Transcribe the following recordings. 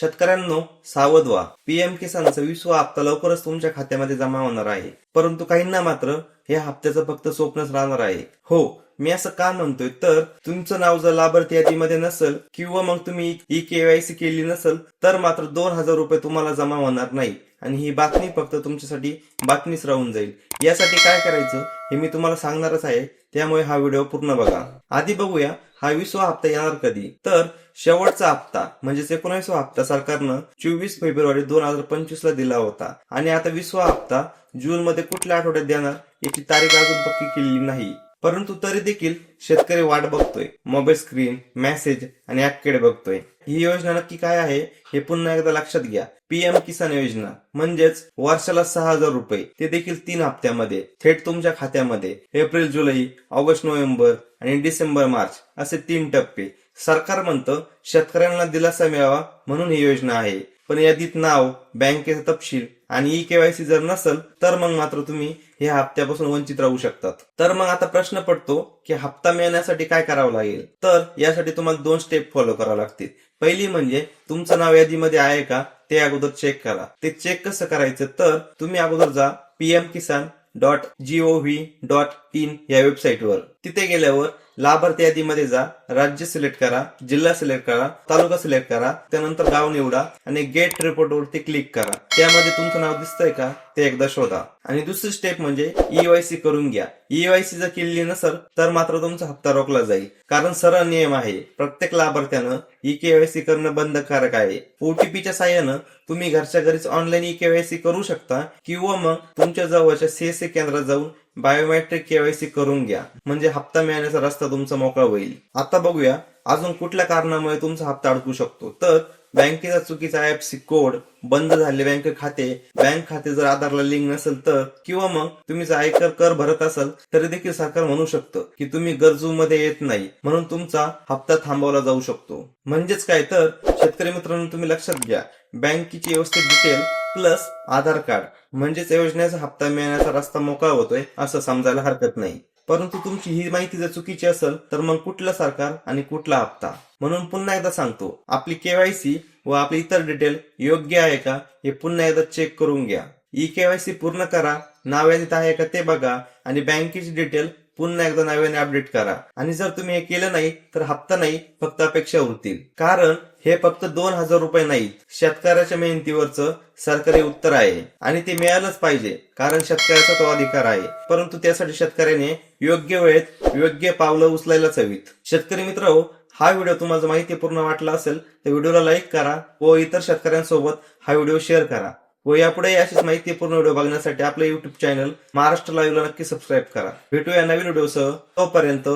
शेतकऱ्यांनो सावध व्हा. पीएम किसानचा विसवा हप्ता लवकरच तुमच्या खात्यामध्ये जमा होणार आहे. परंतु काहींना मात्र हे हप्त्याचं फक्त स्वप्नच राहणार आहे. हो मी असं का म्हणतोय? तर तुमचं नाव जर लाभार्थी यादीमध्ये नसेल किंवा मग तुम्ही ई केवायसी केली नसेल तर मात्र दोन हजार रुपये तुम्हाला जमा होणार नाही. आणि ही बातमी फक्त तुमच्यासाठी बातमीच राहून जाईल. यासाठी काय करायचं हे मी तुम्हाला सांगणारच आहे. त्यामुळे हा व्हिडिओ पूर्ण बघा. आधी बघूया हा विसवा हप्ता येणार कधी? तर शेवटचा हप्ता म्हणजेच एकोणावीसवा हप्ता सरकारनं चोवीस फेब्रुवारी दोन हजार पंचवीस ला दिला होता. आणि आता विसवा हप्ता जून मध्ये कुठल्या आठवड्यात देणार याची तारीख अजून पक्की केलेली नाही. परंतु तरी देखील शेतकरी वाट बघतोय. मोबाईल स्क्रीन मेसेज आणि ऍपकडे बघतोय. ही योजना नक्की काय आहे हे पुन्हा एकदा लक्षात घ्या. पीएम किसान योजना म्हणजेच वर्षाला सहा हजार रुपये. ते देखील तीन हप्त्यामध्ये थेट तुमच्या खात्यामध्ये. एप्रिल जुलै ऑगस्ट नोव्हेंबर आणि डिसेंबर मार्च असे तीन टप्पे. सरकार म्हणतं शेतकऱ्यांना दिलासा मिळावा म्हणून ही योजना आहे. पण यादीत नाव बँकेचा तपशील आणि ई केवायसी जर नसेल तर मग मात्र तुम्ही ह्या हप्त्यापासून वंचित राहू शकतात. तर मग आता प्रश्न पडतो की हप्ता मिळण्यासाठी काय करावं लागेल? तर यासाठी तुम्हाला दोन स्टेप फॉलो करावं लागतील. पहिली म्हणजे तुमचं नाव यादीमध्ये आहे का ते अगोदर चेक करा. ते चेक कसं करायचं? तर तुम्ही अगोदर जा PM Kisan dot gov dot in या वेबसाईटवर तिथे गेल्यावर लाभार्थी यादीमध्ये जा राज्य सिलेक्ट करा जिल्हा सिलेक्ट करा तालुका सिलेक्ट करा त्यानंतर गाव निवडा आणि गेट रिपोर्ट वरती क्लिक करा. त्यामध्ये तुमचं नाव दिसतंय का ते एकदा शोधा. आणि दुसरी स्टेप म्हणजे ईवायसी करून घ्या. ईवायसी जर केलेली नसेल तर मात्र तुमचा हप्ता रोखला जाईल. कारण सरळ नियम आहे प्रत्येक लाभार्थ्यानं ई केवायसी करणं बंधकारक आहे. ओटीपीच्या साह्यानं तुम्ही घरच्या घरीच ऑनलाईन ई केवायसी करू शकता किंवा मग तुमच्या जवळच्या सीएससी केंद्रात जाऊन बायोमेट्रिक केवायसी करून घ्या. म्हणजे हप्ता मिळण्याचा रस्ता तुमचा मोकळा होईल. आता बघूया अजून कुठल्या कारणामुळे तुमचा हप्ता अडकू शकतो? तर बँकेचा चुकीचा ऍपसी कोड बंद झाले बँक खाते. बँक खाते जर आधारला लिंक नसेल तर किंवा मग तुम्ही जर आयकर कर भरत असाल तरी देखील सरकार म्हणू शकतं की तुम्ही गरजू मध्ये येत नाही. म्हणून तुमचा हप्ता थांबवला जाऊ शकतो. म्हणजेच काय तर शेतकरी मित्रांनो तुम्ही लक्षात घ्या. बँकेची व्यवस्थित डिटेल प्लस आधार कार्ड म्हणजेच योजनेचा हप्ता मिळण्याचा रस्ता मोकळा होतोय असं समजायला हरकत नाही. परंतु तुमची ही माहिती जर चुकीची असेल तर मग कुठलं सरकार आणि कुठला हप्ता? म्हणून पुन्हा एकदा सांगतो आपली केवायसी व आपली इतर डिटेल योग्य आहे का हे पुन्हा एकदा चेक करून घ्या. ई केवायसी पूर्ण करा नाव यादीत आहे का ते बघा आणि बँकेची डिटेल पुन्हा एकदा नव्याने अपडेट करा. आणि जर तुम्ही हे केलं नाही तर हप्ता नाही फक्त अपेक्षा उरतील. कारण हे फक्त दोन हजार रुपये नाहीत शेतकऱ्याच्या मेहनतीवरचं सरकारी उत्तर आहे. आणि ते मिळालंच पाहिजे कारण शेतकऱ्याचा तो अधिकार आहे. परंतु त्यासाठी शेतकऱ्याने योग्य वेळेत योग्य पावलं उचलायलाच हवीत. शेतकरी मित्र हो, हा व्हिडिओ तुम्हाला माहितीपूर्ण वाटला असेल तर व्हिडिओला लाईक करा व इतर शेतकऱ्यांसोबत हा व्हिडिओ शेअर करा. व यापुढे अशीच माहिती पूर्ण व्हिडिओ बघण्यासाठी आपलं युट्यूब चॅनल महाराष्ट्र लाईव्हला नक्की सबस्क्राईब करा. भेटूया नवीन व्हिडिओसह. तोपर्यंत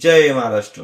जय महाराष्ट्र.